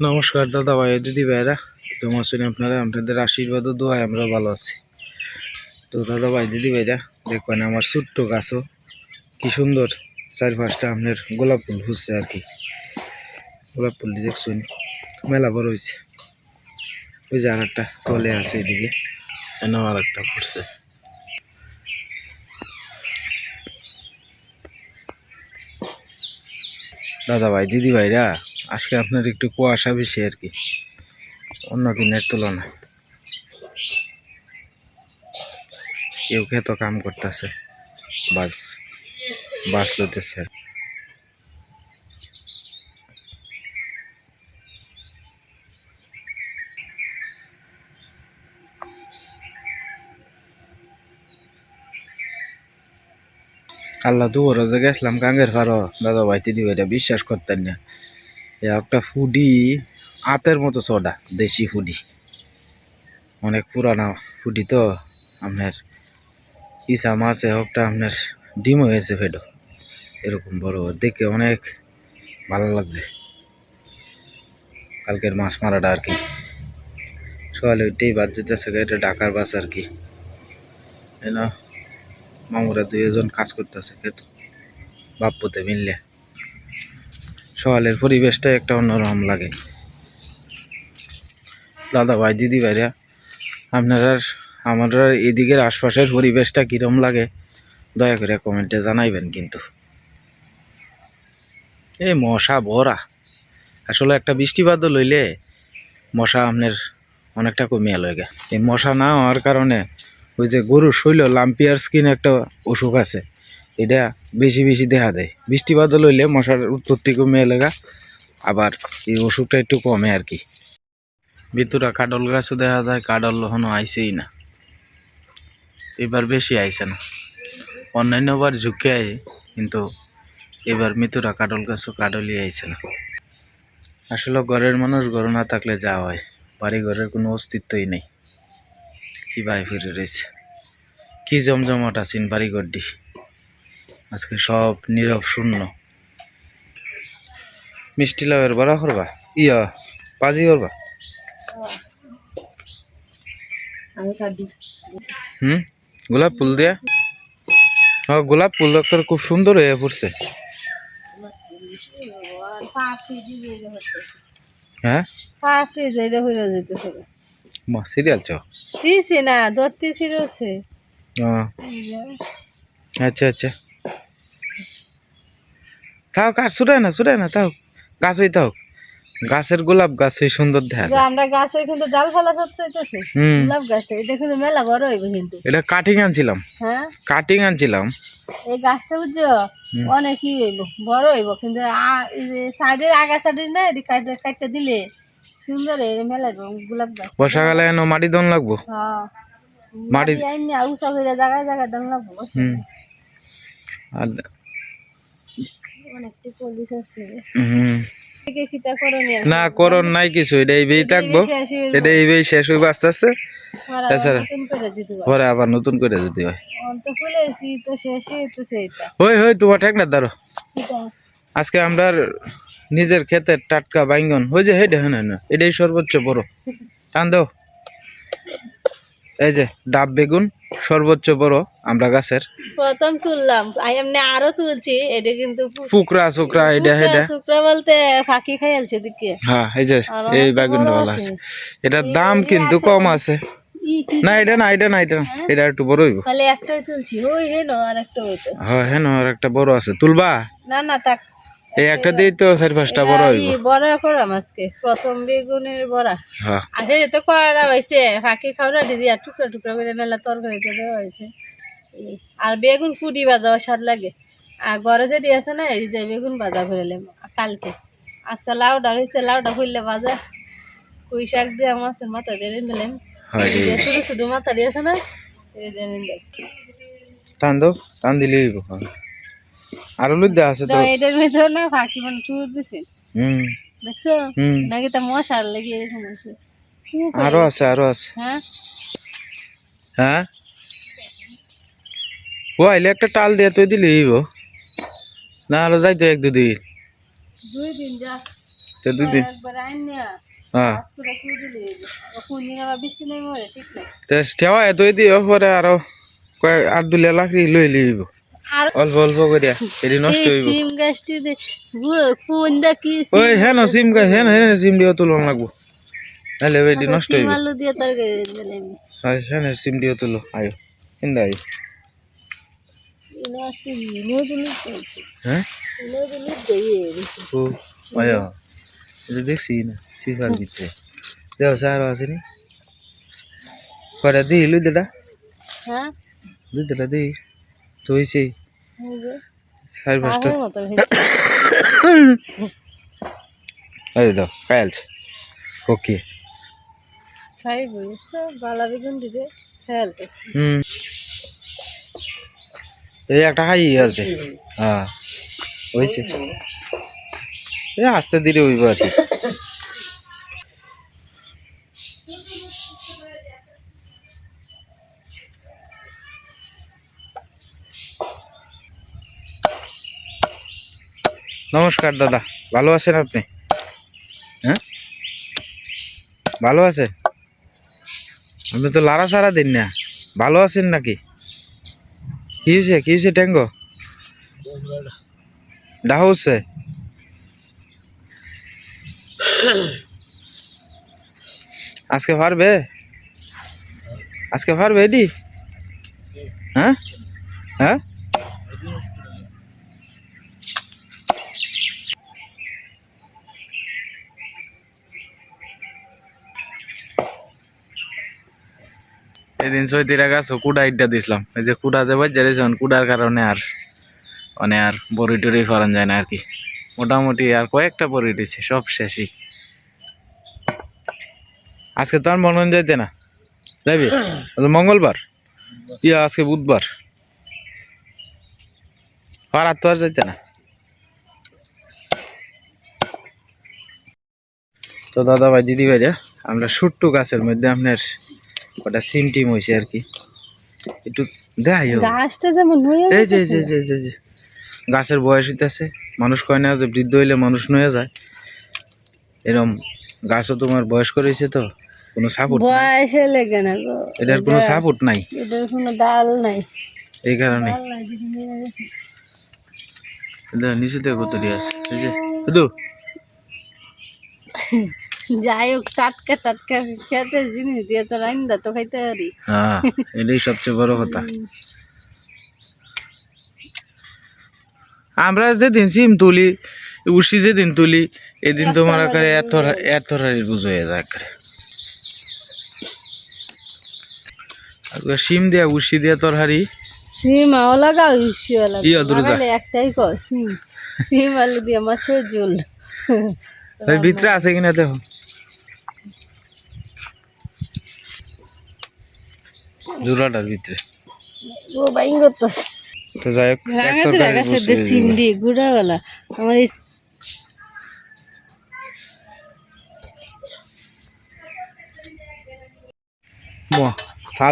নমস্কার দাদা ভাই দিদি ভাইরা। কেমন আছেন আপনারা, আপনাদের আশীর্বাদ ও আমরা ভালো আছি। তো দাদা ভাই দিদি ভাইরা দেখবেন আমার ছোট্ট গাছও, কি সুন্দর চার পাঁচটা আপনার গোলাপ ফুল ফুটছে আর কি। গোলাপ ফুল দেখছেন, মেলা বড় হয়েছে। ওই যে আর একটা তলে আছে এদিকে এনে আর একটা ফুটছে। দাদা ভাই দিদি ভাইরা আজকে আপনার একটু কুয়াশা বেশি আর কি। অন্য দিনের তুলনায়। কেউ খেতো কাম করতেছে। বাস বাস লইতেছে। আল্লাহ দুপুর যে গেছিলাম গাঙ্গের ফারো, দাদা ভাই দিদি ভাইটা বিশ্বাস করতেন না। একটা ফুডি আতের মতো সোডা, দেশি ফুডি অনেক পুরানা ফুডি তো, আপনার ইসা মাছে হোকটা আপনার ডিম হয়েছে ফেডো। এরকম বড়, দেখে অনেক ভালো লাগছে। কালকের মাছ মারাটা আর কি। সকালে ওইটাই বাদ যেতেছে, এটা ঢাকার বাস আর কি। মামুরা দুই একজন কাজ করতেছে, খেত বাপ্পুতে মিললে। সকালের পরিবেশটা একটা অন্যরকম লাগে। দাদা ভাই দিদি ভাইরা আপনারা আমরা এদিকের আশপাশের পরিবেশটা কীরকম লাগে, দয়া করে কমেন্টে জানাইবেন কিন্তু। এই মশা ভরা। আসলে একটা বৃষ্টিপাত লইলে মশা আপনার অনেকটা কমিয়া লয় এই মশা না হওয়ার কারণে ওই যে গরুর শৈল লাম্পিয়ার স্কিন একটা অসুখ আছে। এটা বেশি বেশি দেখা দেয়। বৃষ্টিপাত লইলে মশার উৎপত্তি কমে এলাকা, আবার এই অসুখটা একটু কমে আর কি। ভিতরা কাডল গাছও দেখা যায় কাডল এখনও আইসেই না। এবার বেশি আইসে না। অন্যান্যবার ঝুঁকে আয়, কিন্তু এবার মিতুরা কাডল গাছও কাডলই আইসে না। আসলে ঘরের মানুষ ঘর না থাকলে যা হয়, বাড়ি ঘরের কোনো অস্তিত্বই নেই। কি ভাই ফিরে রয়েছে। কি জমজমাট আছেন বাড়ি ঘরটি আজকে সব নীরব শূন্য। মিষ্টি লাউয়ের বড়া করবা? ইয়া পাজি করবা? হুম? গোলাপ ফুল দিয়া? ও গোলাপ ফুল একটা খুব সুন্দর হয়ে পড়ছে। হ্যাঁ? সিরিয়াল চ। সিসি না ধরতে ছিলছে ও। আচ্ছা আচ্ছা। তাও কাজ ছুটায় না ছুটায় না তাও গাছ গাছই তাও গাছের গোলাপ গাছই সুন্দর দেখা যায়। আমরা গাছে কিন্তু ডাল ফালা সব চাইতেছে। গোলাপ গাছে এটা কিন্তু মেলা বড় হইবে কিন্তু। এটা কাটিং আনছিলাম। হ্যাঁ? কাটিং আনছিলাম। এই গাছটা বুঝছ? অনেক ই হইব বড় হইব। কিন্তু এই সাইডের আগা সাইডের না এদিকে কাটতে কাটতে দিলে সুন্দর এই মেলা গোলাপ গাছ। বর্ষাকালে এনো মাটি দন লাগবো? হ্যাঁ। মাটি- আইনি উঁচা হইরা জায়গায় জায়গায় ডাল লাগবো আর না করণ নাই কিছু এটা এইবেই থাকব। এটা এইবেই শেষ হইব আস্তে আস্তে। যেতে পারে আবার নতুন করে যদি হয় হই তোমার ঠেক না দাঁড়ো আজকে আমরা নিজের ক্ষেতের টাটকা বাইঙ্গন ওই যে হেডে হ্যাঁ না এটাই সর্বোচ্চ বড়। টান দাও। এই যে ডাব বেগুন সর্বোচ্চ বড় আমরা গাছের। প্রথম তুললাম। এমনি আরও তুলছি এটা কিন্তু ফুকরা সুকরা এটা হেডে শুকরা বলতে ফাঁকি খাইলছে দিকে হ্যাঁ এই যে এই বেগুনটা ভালো আছে। এটার দাম কিন্তু কম আছে। না এটা না এটা না এটা না। এটা একটু বড় হইব। খালি একটাই তুলছি। ওই হেন আর একটা হইতো হ্যাঁ হ্যাঁ আর একটা বড় আছে। তুলবা? না না তাক এই একটা দিয়ে তো চারি পাঁচটা বড় হইব। বড় করাম আজকে প্রথম বেগুনের বড়া। হ্যাঁ। আসলে তো করা হয়েছে ফাঁকি খাওয়া দিদি আর টুকরা টুকরা করে নেলা তরকারিতে দেওয়া হয়েছে আর বেগুন কুড়ি বাজা স্বাদ লাগে। আর ঘরে যেটি আছে না এই যে বেগুন ভাজা ফেরালাম কালকে। আজকে লাউডা হয়েছে লাউডা ফুললে ভাজা। কুই শাক দিয়ে মাছের মাথা দিয়ে দিলাম শুধু শুধু মাথা দিয়েছে না এই দিয়ে টান দাও টান দিলে হইব। হ্যাঁ। আরও লুদ্দা আছে তো। তো এটার মধ্যে না ফাঁকি মানে চুর দিছে। হুম। দেখছ? নাকি তা মশার লেগে এরকম খুব আরও আছে আরও আছে। হ্যাঁ? হ্যাঁ? ও আইলে একটা টাল দিয়ে তুই দিলে না হলে যাইতো এক দুদিন দুই দিন যা। তো দুই দিন। একবার আইন না হ্যাঁ। দিলে তো দিও পরে আরও কয়েক আট দুলিয়া লাকড়ি লই লিব আর অল্প অল্প করিয়া এটি নষ্ট হইব। সিম গাছটি কোন দা কি ওই হ্যাঁ না সিম গাছ হ্যাঁ হ্যাঁ সিম দিও তুলন লাগবো। তাহলে এটি নষ্ট হইব। আলু দিয়ে তরকারি দিলে হয় হ্যাঁ সিম দিও তুলো আয়ো ইন্দা আয়ো। হ্যাঁ? ও আয়ো এটা দেখছি না সিফার ভিতরে। দেও স্যার আসেনি কটা দিই লুই দেটা হ্যাঁ? লুই দেটা দিই। তো সাড়ে পাঁচটা। এই দাও ওকে। খাই বুঝছ বালা বেগুন দিতে ফেলতেছি হুম। এই একটা আছে হ্যাঁ। এই আস্তে ধীরে হইব আর কি। নমস্কার, দাদা। ভালো আছেন আপনি? হ্যাঁ? ভালো আছে? আপনি তো লারা সারা দিন না। ভালো আছেন নাকি? কি হয়েছে কি হয়েছে ট্যাঙ্গো ডাহ হচ্ছে আজকে পারবে আজকে পারবে এডি? হ্যাঁ? হ্যাঁ? সৈতিরা গাছ কুড়া ইটটা এই যে কুড়া যে কুড়ার কারণে আর মানে আর বড়ি টড়ি ফরান যায় না আর কি। মোটামুটি আর কয়েকটা বড়ি দিছে, সব শেষই। আজকে তো আর যাইতে না। যাবি? মঙ্গলবার? ইয়া আজকে বুধবার? পাড়ার তো আর যাইতে না। তো দাদা ভাই দিদি ভাইরা আমরা সুট্টু গাছের মধ্যে আপনার কটা সিম টিম হয়েছে আর কি। একটু দেখাই। গাছটা যেমন এই যে যে যে, যে, যে। গাছের বয়স হইতেছে মানুষ কয় না যে বৃদ্ধ হইলে মানুষ নয়ে যায়। এরম গাছও তোমার বয়স করেছে তো কোনো সাপোর্ট বয়সে লেগে না গো? এটার কোনো সাপোর্ট নাই। এটার কোনো ডাল নাই। এই কারণে। নিচে থেকে কত দিয়ে আছে এই যে শুধু যাই হোক টাটকা টাটকা খেতে জিনিস দিয়ে তো তো খাইতে পারি। হ্যাঁ এটাই সবচেয়ে বড় কথা। আমরা যেদিন সিম তুলি উসি যেদিন তুলি এদিন তোমার এত এত বুঝ হয়ে যায় সিম দিয়া উসি দিয়া তরহারি সিম ই লাগাও যা। একটাই কো সিম। সিম আলু দিয়ে মাছের ঝোল। ভিতরে আছে কিনা দেখো। জোড়াটার ভিতরে। ও বাইং করতেছে। তো যাই হোক এক রাঙাতে তরকারি রাগাছে বসিয়ে সিম দিবো। দিয়ে গুড়াওয়ালা। আমার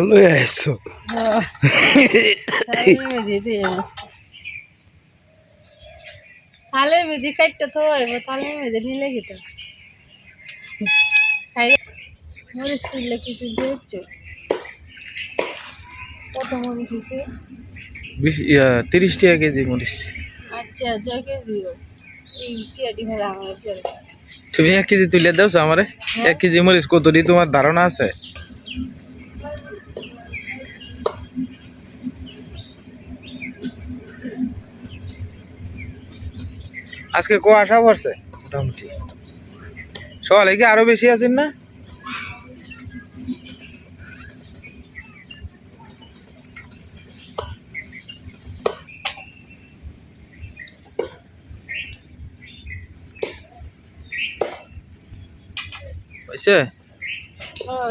লই আইছো। থালের মধ্যে দিয়ে মাছ থালের মধ্যে কাটতে তো এবার থালের মধ্যে নিলে গেত খাই মরিচ তুললে কিছু দিয়েছ কত মরিচ দিছে বিশ- ইয়া, তিরিশ টাকা কেজি মরিচ আচ্ছা জয়কে দিও এই টিয়াটি ভরা আমার দিয়ে তুমি এক কেজি তুলে দাও আমারে এক কেজি মরিচ কত দি তোমার ধারণা আছে আজকে কুয়াশা পড়ছে মোটামুটি। সকালে কি আরও বেশি আছেন না? হয়েছে হ্যাঁ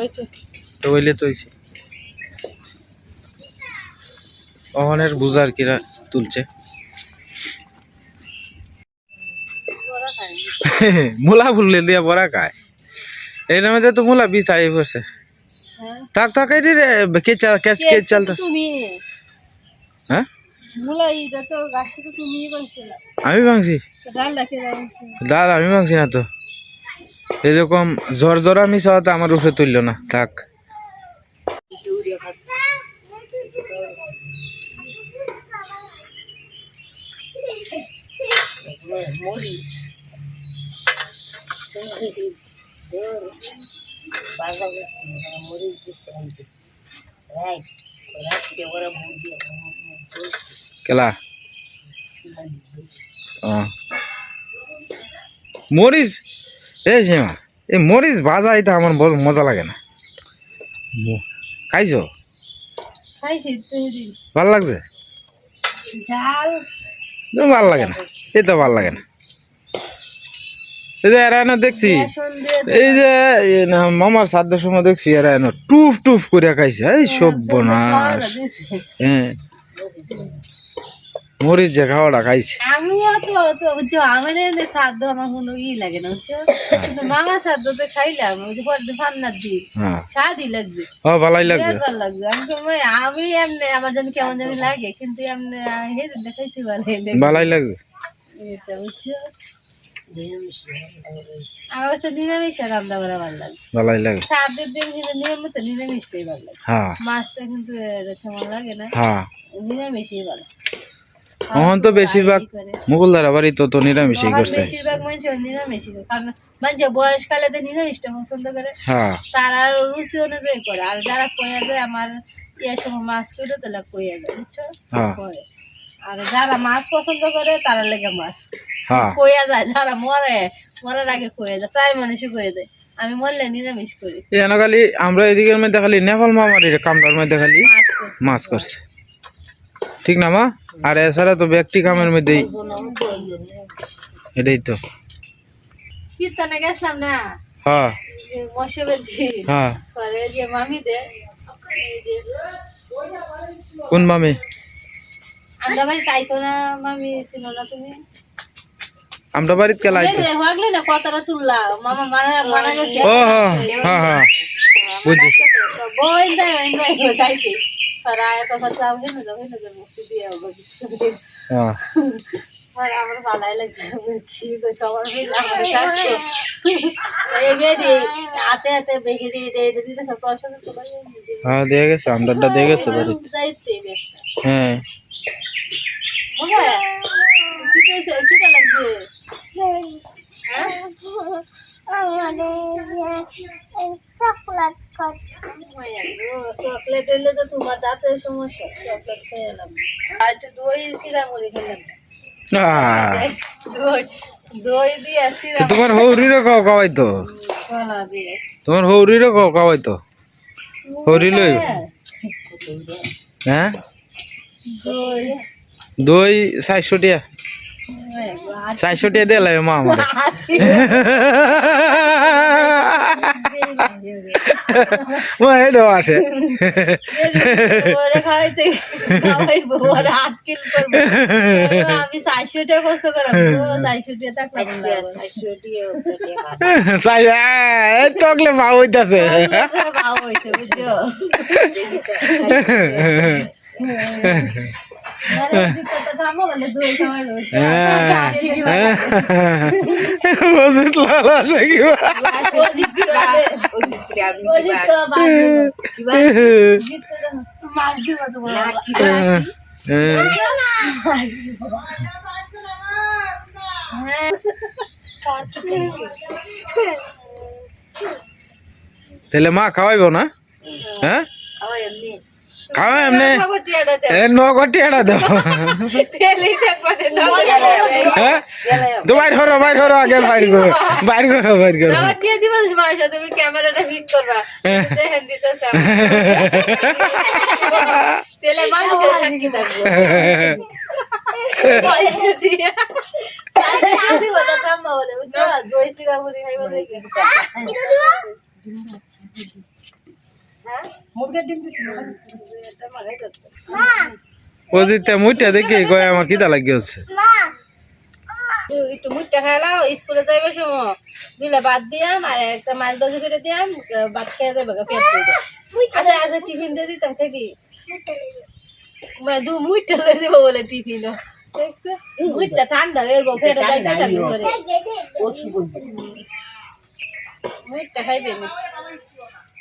তো হইলে তো হয়েছে অহনের বুঝার কিরা তুলছে। মূলা ফুললে দিয়া বড়া খায়। এর মধ্যে তো মূলা বীজ আই পড়ছে। তাক তাক এই রে কে চাল কে কে তুমি। হ্যাঁ? তো তুমি পাইছিল আমি ভাঙছি ডাল আমি ভাঙছি না তো। এরকম জ্বর জ্বরা মিশাওয়াতে আমার উপরে তুললো না। থাক। বস্তু মরিচ দিচ্ছে রাইট রাত্রে ওরা বুদ্ধি কেলা? ও মরিচ? এই সীমা এই মরিচ ভাজা এটা আমার মজা লাগে না। খাইছো? ভালো লাগছে? ভালো লাগে না। তো ভালো লাগে না। এই যে দেখছি। এই যে মামার সময় দেখছি করে খাইছে। এই সব্যনাশ হ্যাঁ মরিচ যে খাওয়াটা খাইছে। আমিও তো তো বুঝছ সাধ্য আমার কোনো ই লাগে না বুঝছ? কিন্তু মামা সাধ্য তো খাইলাম ওই যে পরে ফান্নার দিন হ্যাঁ। স্বাদই লাগবে। ও ভালোই ভালো লাগবে। আমি তো আমি এমনি আমার কেমন জানি লাগে কিন্তু এমনি দেখাইছি ভালো লাগে। ভালোই লাগছে এটা বুঝছ? আমার কাছে নিরামিষ রান্না করা ভালো লাগে। ভালোই লাগে। সাদের দিন কিন্তু নিয়মিত নিরামিষটাই ভালো লাগে। হ্যাঁ। মাছটা কিন্তু তেমন লাগে না। হ্যাঁ। নিরামিষই ভালো। এখন তো বেশিরভাগ করে। তো তো নিরামিষই করছে। বেশিরভাগ মানুষ নিরামিষই করে। কারণ মানুষ বয়সকালে তো নিরামিষটা পছন্দ করে। হ্যাঁ। তারা রুচি অনুযায়ী করে। আর যারা কইয়া যায় আমার ইয়ে সময় মাছ করে তাহলে কইয়া যায় বুঝছ? হ্যাঁ। আর যারা মাছ পছন্দ করে তারা লেগে মাছ। হ্যাঁ। কইয়া যায় যারা মরে মরার আগে কইয়া যায় প্রায় মানুষই কইয়া যায়। আমি মরলে নিরামিষ করি। এনে খালি আমরা এদিকের মধ্যে খালি নেপাল মামারির কামটার মধ্যে খালি মাছ করছে। ঠিক না মা? আর এছাড়া তো ব্যক্তি কামের মধ্যেই এটাই তো। কীর্তনে গেছিলাম না? হ্যাঁ। হ্যাঁ। যে মামি দে কোন মামি? আমরা ভাই তাইতো না মামি ছিল না তুমি। আমরা বাড়িতে কেলা আইতো? হাগলে না কতটা তুললা। মামা মারা মারা গেছে। ও হ্যাঁ হ্যাঁ হ্যাঁ বুঝি বই চাইতে হেনে যাও হেনে যাও মুক্তি দিয়ে হ্যাঁ। আর আমার ভালাই লাগছে কি তো সবার মিলে আমার কাছে এই গেডি হাতে হাতে বেশি দিয়ে দিয়ে দিয়ে দিতে সব প্রশ্ন তো হ্যাঁ দিয়ে গেছে আমদারটা দিয়ে গেছে বাড়িতে। হ্যাঁ। কি কইছে কি লাগছে হ্যাঁ চকলেট এলে তো তোমার দাঁতের সমস্যা চকলেট খেয়ে এলাম আর দই সিরা মুড়ি খেলাম দই দই দিয়ে সিরা তোমার হৌরিরও খাও খাওয়াই তো। তোমার হৌরিরও খাওয়াই তো। হৌরি লই। হ্যাঁ? দই। দই চারশো টিয়া চারশো টিয়া দিয়ে লাগে মা আমার আসে। তকলে ভাব হইতাছে। হয়েছে বুঝছ? সময় বসিস আছে কিবা তাহলে মা খাওয়াইব না? হ্যাঁ? খাওয়া এমনি। এ নগটি এটা দাও। হ্যাঁ? তো বাইর করো বাইর করো আগে বাইর করো বাইর করো বাইর করো। তুমি ক্যামেরাটা ফিট করবা। তেলে মানুষের মুরগের ডিম দিছি। এটা মারাই করতে ও দিতে মুইটা দেখি কয় আমার কিতা লাগি একটু মুটটা খাইলাম স্কুলে যাইবে সময়। বাদ দিয়াম আর একটা মাছ করে দিয়াম ভাত খেয়ে দেবে পেট দিয়ে আচ্ছা আচ্ছা টিফিন দিয়ে দিতাম থেকে মানে দু মুইটা লয়ে দেবো বলে টিফিন মুইটা ঠান্ডা হয়ে গো ফের যাইতে থাকবে করে মুইটা খাইবে নি আছে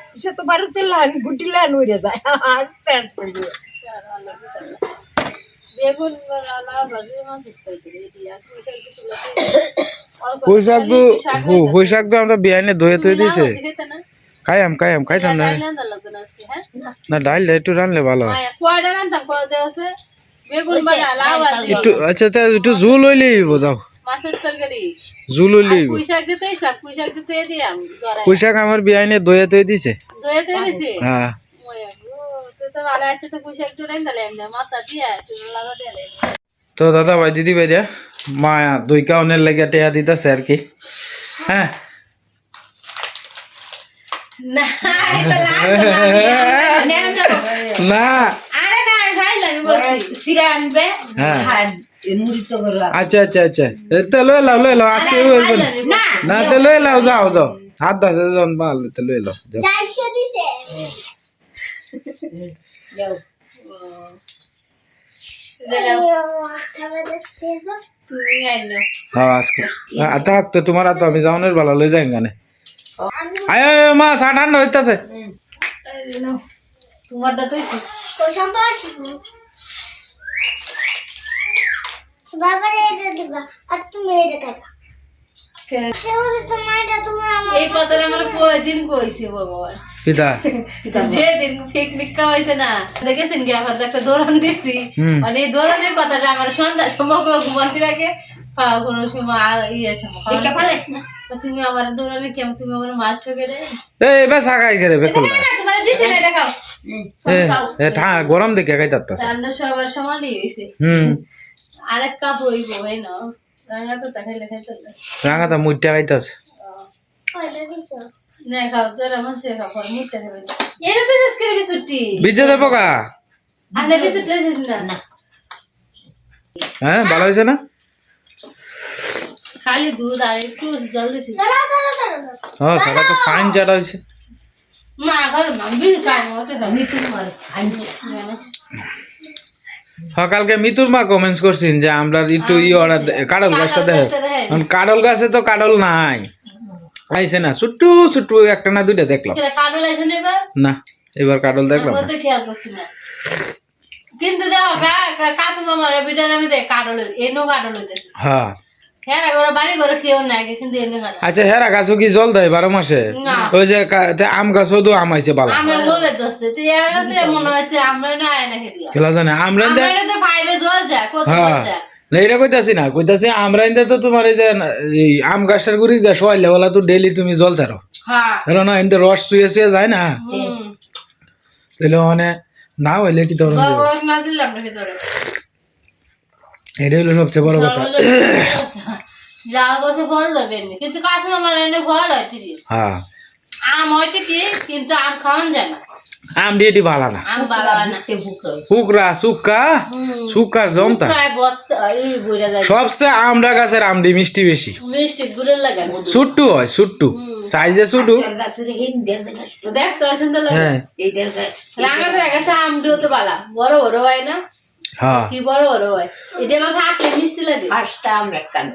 ঈশা তো বারুতে লান গুটি লান হয়ে যায় আস্তে আস্তে বেগুন লালা বাজে মাছ উঠতে এটি আর পুঁই শাক কিছু পুঁই শাক তো পুঁই শাক তো আমরা বিয়ানে ধুয়ে ধুয়ে দিছে খাইয়াম খাইয়াম খাইতাম না না ডাল একটু রানলে ভালো হয় বেগুন বাজা লাউ আছে একটু আচ্ছা তা একটু জুল হইলে বোঝাও মাছের তরকারি জুল হইলে আর পুঁই শাক দিতে ইসলাম পুঁই দিতে দিলাম আমার দিছে দয়ে তো দিছি হ্যাঁ। তো দাদা ভাই দিদি ভাই যা মা দুই কাউনের লেগে টেয়া দিতেছে আর কি। হ্যাঁ। না হ্যাঁ। আচ্ছা আচ্ছা আচ্ছা। তো লয়ে লাও লয়ে লাও আজকে না। তো লয়ে লাও যাও যাও হাত দাসে জন মাল তো লয়ে লাও হ্যাঁ তোমার তো আমি যাওনের ভালো লয়ে যাই গানে আয় মা চা ঠান্ডা হইতাছে। এই কথাটা আমার কয়দিন কইছে ভগবান পিতা। যেদিন পিকনিক খাওয়াইছে না। দেখেছেন কি আমার একটা মানে এই কথাটা আমার সন্ধ্যা সময় ঘুমাতে রাখে কোনো সময় ইয়ে সময় না তুমি আমার দৌড়ালে কেমন তুমি আমার মাছ চোখে এই এবার চা গেলে বেকুল তোমার দিছি না এটা খাও এ এ ঠা গরম দেখে খাই রান্না সবার সমানই হয়েছে হুম। আরেক কাপ হইব হয় না? রান্না তো দেখাইলে খাইতে হবে। রাঙাটা মুইটা খাইতাছে? না খাও তোরা মনসে খাও পর মুখটা খাবে না এটা তো শেষ করে বিসুটি বিজে দেবো কা আর না বিসুট লেছিস না। না। হ্যাঁ ভালো হয়েছে না? খালি দুধ আর একটু জল দিছি। হ্যাঁ সারা তো ফাইন চাটা হয়েছে। মা ঘর মা বিল কাম হতে হবে আমি তোমার আনব সকালকে মিতুর মা কমেন্টস করছেন যে আমরা একটু ই অর্ডার কাডল গাছটা দেখো। এখন কাডল গাছে তো কাডল নাই। আইসে না ছোট্টু ছোট্টু একটা না দুইটা দেখলাম। না এবার? কাঁড়ল দেখলাম কিন্তু দেখো কাকু মামার বিটার আমি দেখ কাডল এনো কাডল হইতেছে। হ্যাঁ। হ্যাঁ আচ্ছা হেরা গাছও কি জল দেয় বারো মাসে? ওই যে তে আম গাছও তো আম আইছে আমরা না খেলা জানে আমরা হ্যাঁ। যায়। না এটা কইতাছি না কইতাছি আমরা ইন্দা তো তোমার এই যে এই আম গাছটার গুড়ি বলা তো ডেইলি তুমি জল ছাড়ো। হ্যাঁ। এলো না ইন্দা রস চুয়ে চুয়ে যায় না? তাহলে মানে না হইলে কি তোর গরম না দিলাম না ভিতরে এটা হলো সবচেয়ে বড় কথা। যা বছর ফল যাবে এমনি। কিন্তু কাছে আমার এনে ফল হয় হ্যাঁ। আম হয়তো কি কিন্তু আম খাওয়ান যায় না। আম দিয়ে ভালো না। আম ভালো। জমতা। সবচেয়ে আমরা গাছের আমডি মিষ্টি বেশি। মিষ্টি গুড়ের লাগে সুট্টু হয় সুট্টু। সাইজে গাছের হিন গাছ তো দেখ তো সুন্দর লাগে। হ্যাঁ। এইটার গাছ বড় বড় হয় না? হ্যাঁ। কি বড় বড় হয়? এটা আমার মিষ্টি লাগে। পাঁচটা আম একখান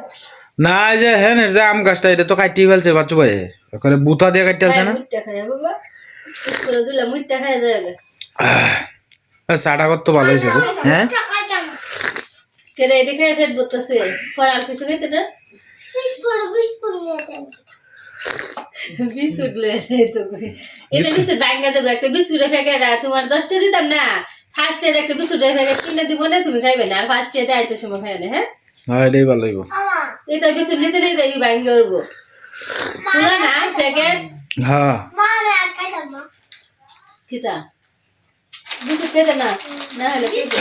না এই যে হ্যাঁ যে আম গাছটা এটা তো কাটি ফেলছে বাচ্চু ভাই। করে বুতা দিয়ে কাটি ফেলছে না? মুটটা খায় বাবা। করে দিলে মুটটা খায় দেবে সাটা কত ভালো হয়েছে হ্যাঁ? বিস্কুট বিস্কুট তোমার দশটা দিতাম না। ফার্স্ট এর একটা বিস্কুটের প্যাকেট কিনে দিব না তুমি খাইবে না। আর ফার্স্ট এতে আইতে সময় খাই না হ্যাঁ? হ্যাঁ এটাই ভালো হইব এটা বিস্কুট নিতে নিতে এই ব্যাঙ্গ করব তুলা না প্যাকেট হ্যাঁ। কিতা? বিস্কুট খেতে না না হলে খেতে।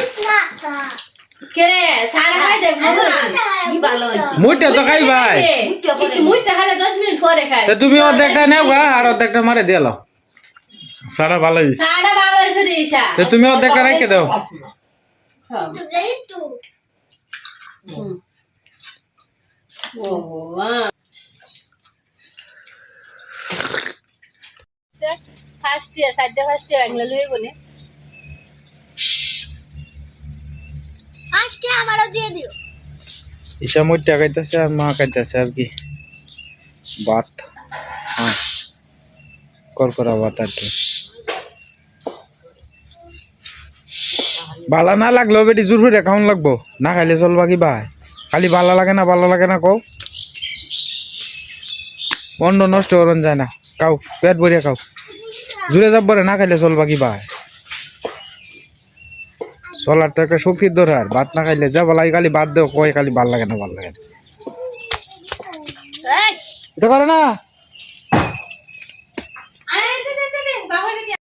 কে খাই দেখ ভালো মুইটা তো খাই ভাই। মুইটা খালে দশ মিনিট পরে খাই। তুমি অর্ধেকটা নেও আর অর্ধেকটা মারে দিয়ে লাও। সারা ভালো রে ঈশা। তুমি অর্ধেকটা রেখে দাও। ফার্স্ট ইয়ার সাইডটা ফার্স্ট ইয়ার এগুলো লুয়ে বনে ঈশা মুইটা খাইতেছে আর মা খাইতেছে আর কি। ভাত। হ্যাঁ। করকরা ভাত আর কি। বালা না লাগল বেটি জোর করে খাওয়ান লাগবো। না খাইলে চলবা কি ভাই খালি বালা লাগে না বালা লাগে না কও। অন্ন নষ্ট করন যায় না। খাও পেট ভরিয়া খাও। জুড়ে যাব না খাইলে চলবা কি ভাই চলার তো একটা শক্তির দরকার। ভাত না খাইলে যা বলাই খালি ভাত দেও কয় খালি ভালো লাগে না ভালো লাগে না। এই! এটা করে না?